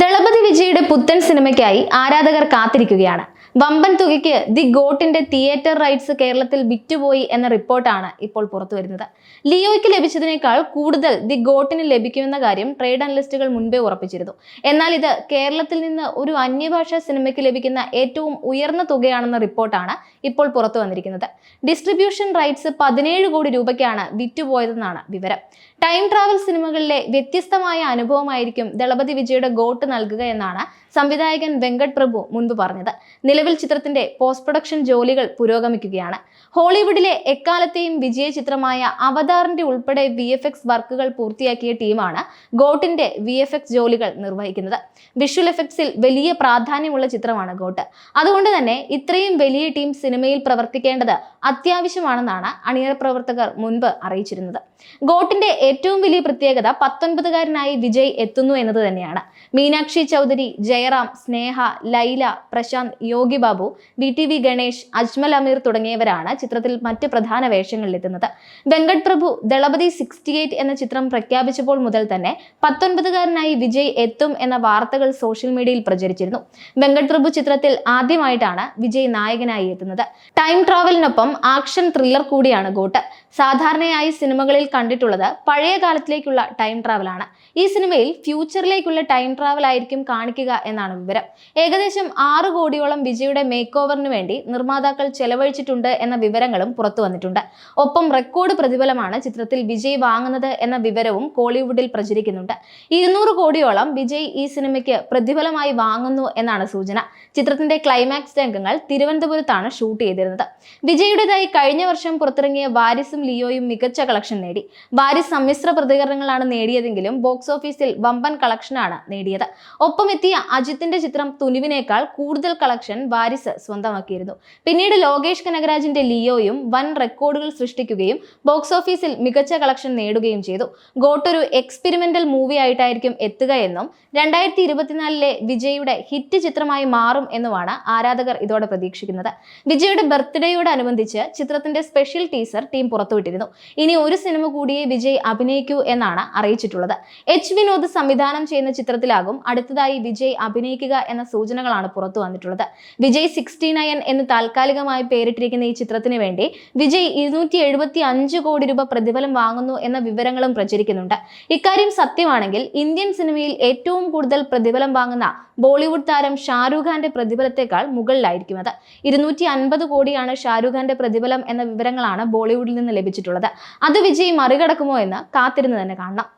ദളപതി വിജയുടെ പുത്തൻ സിനിമയ്ക്കായി ആരാധകർ കാത്തിരിക്കുകയാണ്. വമ്പൻ തുകയ്ക്ക് ദി ഗോട്ടിന്റെ തിയേറ്റർ റൈറ്റ്സ് കേരളത്തിൽ വിറ്റുപോയി എന്ന റിപ്പോർട്ടാണ് ഇപ്പോൾ പുറത്തു വരുന്നത്. ലിയോയ്ക്ക് ലഭിച്ചതിനേക്കാൾ കൂടുതൽ ദി ഗോട്ടിന് ലഭിക്കുമെന്ന കാര്യം ട്രേഡ് അനലിസ്റ്റുകൾ മുൻപേ ഉറപ്പിച്ചിരുന്നു. എന്നാൽ ഇത് കേരളത്തിൽ നിന്ന് ഒരു അന്യഭാഷാ സിനിമയ്ക്ക് ലഭിക്കുന്ന ഏറ്റവും ഉയർന്ന തുകയാണെന്ന റിപ്പോർട്ടാണ് ഇപ്പോൾ പുറത്തു വന്നിരിക്കുന്നത്. ഡിസ്ട്രിബ്യൂഷൻ റൈറ്റ്സ് പതിനേഴ് കോടി രൂപയ്ക്കാണ് വിറ്റുപോയതെന്നാണ് വിവരം. ടൈം ട്രാവൽ സിനിമകളിലെ വ്യത്യസ്തമായ അനുഭവമായിരിക്കും ദളപതി വിജയുടെ ഗോട്ട് നൽകുക എന്നാണ് സംവിധായകൻ വെങ്കട് പ്രഭു മുൻപ് പറഞ്ഞത്. നിലവിൽ ചിത്രത്തിന്റെ പോസ്റ്റ് പ്രൊഡക്ഷൻ ജോലികൾ പുരോഗമിക്കുകയാണ്. ഹോളിവുഡിലെ എക്കാലത്തെയും വിജയ ചിത്രമായ അവതാറിന്റെ ഉൾപ്പെടെ വി എഫ് എക്സ് വർക്കുകൾ പൂർത്തിയാക്കിയ ടീമാണ് ഗോട്ടിന്റെ വി എഫ് എക്സ് ജോലികൾ നിർവഹിക്കുന്നത്. വിഷ്വൽ എഫക്ട്സിൽ വലിയ പ്രാധാന്യമുള്ള ചിത്രമാണ് ഗോട്ട്. അതുകൊണ്ട് തന്നെ ഇത്രയും വലിയ ടീം സിനിമയിൽ പ്രവർത്തിക്കേണ്ടത് അത്യാവശ്യമാണെന്നാണ് അണിയറ പ്രവർത്തകർ മുൻപ് അറിയിച്ചിരുന്നത്. ഗോട്ടിന്റെ ഏറ്റവും വലിയ പ്രത്യേകത പത്തൊൻപതുകാരനായി വിജയ് എത്തുന്നു എന്നത് തന്നെയാണ്. Meenakshi Chaudhary Jayaram Sneha Laila Prashanth Yogi Babu V T V Ganesh Ajmal Ameer തുടങ്ങിയവരാണ് ചിത്രത്തിൽ മറ്റ് പ്രധാന വേഷങ്ങളിലെത്തുന്നത് വെങ്കട് പ്രഭു ദളപതി സിക്സ്റ്റി എയ്റ്റ് എന്ന ചിത്രം പ്രഖ്യാപിച്ചപ്പോൾ മുതൽ തന്നെ പത്തൊൻപതുകാരനായി വിജയ് എത്തും എന്ന വാർത്തകൾ സോഷ്യൽ മീഡിയയിൽ പ്രചരിച്ചിരുന്നു. വെങ്കട് പ്രഭു ചിത്രത്തിൽ ആദ്യമായിട്ടാണ് വിജയ് നായകനായി എത്തുന്നത്. ടൈം ട്രാവലിനൊപ്പം ആക്ഷൻ ത്രില്ലർ കൂടിയാണ് ഗോട്ട്. സാധാരണയായി സിനിമകളിൽ കണ്ടിട്ടുള്ളത് പഴയ കാലത്തിലേക്കുള്ള ടൈം ട്രാവലാണ്. ഈ സിനിമയിൽ ഫ്യൂച്ചറിലേക്കുള്ള ടൈം ട്രാവൽ ആയിരിക്കും കാണിക്കുക എന്നാണ് വിവരം. ഏകദേശം ആറ് കോടിയോളം വിജയുടെ മേക്ക് ഓവറിന് വേണ്ടി നിർമ്മാതാക്കൾ ചെലവഴിച്ചിട്ടുണ്ട് എന്ന വിവരങ്ങളും പുറത്തു വന്നിട്ടുണ്ട്. ഒപ്പം റെക്കോർഡ് പ്രതിഫലമാണ് ചിത്രത്തിൽ വിജയ് വാങ്ങുന്നത് എന്ന വിവരവും കോളിവുഡിൽ പ്രചരിക്കുന്നുണ്ട്. ഇരുന്നൂറ് കോടിയോളം വിജയ് ഈ സിനിമയ്ക്ക് പ്രതിഫലമായി വാങ്ങുന്നു എന്നാണ് സൂചന. ചിത്രത്തിന്റെ ക്ലൈമാക്സ് രംഗങ്ങൾ തിരുവനന്തപുരത്താണ് ഷൂട്ട് ചെയ്തിരുന്നത്. വിജയുടേതായി കഴിഞ്ഞ വർഷം പുറത്തിറങ്ങിയ വാരിസും ലിയോയും മികച്ച കളക്ഷൻ നേടി. വാരിസ് സമ്മിശ്ര പ്രതികരണങ്ങളാണ് നേടിയതെങ്കിലും ബോക്സ് ഓഫീസിൽ വമ്പൻ കളക്ഷനാണ് നേടിയത്. ഒപ്പം എത്തിയ അജിത്തിന്റെ ചിത്രം തുനിവിനേക്കാൾ കൂടുതൽ കളക്ഷൻ വാരിസ് സ്വന്തമാക്കിയിരുന്നു. പിന്നീട് ലോകേഷ് കനകരാജിന്റെ ലിയോയും വൻ റെക്കോർഡുകൾ സൃഷ്ടിക്കുകയും ബോക്സ് ഓഫീസിൽ മികച്ച കളക്ഷൻ നേടുകയും ചെയ്തു. ഗോട്ടൊരു എക്സ്പെരിമെന്റൽ മൂവി ആയിട്ടായിരിക്കും എത്തുക എന്നും രണ്ടായിരത്തി ഇരുപത്തിനാലിലെ വിജയുടെ ഹിറ്റ് ചിത്രമായി മാറും എന്നുമാണ് ആരാധകർ ഇതോടെ പ്രതീക്ഷിക്കുന്നത്. വിജയുടെ ബർത്ത്ഡേയോടനുബന്ധിച്ച് ചിത്രത്തിന്റെ സ്പെഷ്യൽ ടീസർ ടീം പുറത്തുവിട്ടിരുന്നു. ഇനി ഒരു സിനിമ കൂടിയേ വിജയ് അഭിനയിക്കൂ എന്നാണ് അറിയിച്ചിട്ടുള്ളത്. എച്ച് വിനോദ് സംവിധാനം ചെയ്യുന്ന ചിത്രത്തിലാകും അടുത്തതായി വിജയ് അഭിനയിക്കുക എന്ന സൂചനകളാണ് പുറത്തു വന്നിട്ടുള്ളത്. വിജയ് സിക്സ്റ്റി നയൻ എന്ന് താൽക്കാലികമായി പേരിട്ടിരിക്കുന്ന ഈ ചിത്രത്തിന് വേണ്ടി വിജയ് ഇരുന്നൂറ്റി എഴുപത്തി അഞ്ച് കോടി രൂപ പ്രതിഫലം വാങ്ങുന്നു എന്ന വിവരങ്ങളും പ്രചരിക്കുന്നുണ്ട്. ഇക്കാര്യം സത്യമാണെങ്കിൽ ഇന്ത്യൻ സിനിമയിൽ ഏറ്റവും കൂടുതൽ പ്രതിഫലം വാങ്ങുന്ന ബോളിവുഡ് താരം ഷാരൂഖ് ഖാന്റെ പ്രതിഫലത്തെക്കാൾ മുകളിലായിരിക്കും അത്. ഇരുന്നൂറ്റി അൻപത് കോടിയാണ് ഷാരൂഖ് ഖാന്റെ പ്രതിഫലം എന്ന വിവരങ്ങളാണ് ബോളിവുഡിൽ നിന്ന് ലഭിച്ചിട്ടുള്ളത്. അത് വിജയ് മറികടക്കുമോ എന്ന് കാത്തിരുന്ന് തന്നെ കാണണം.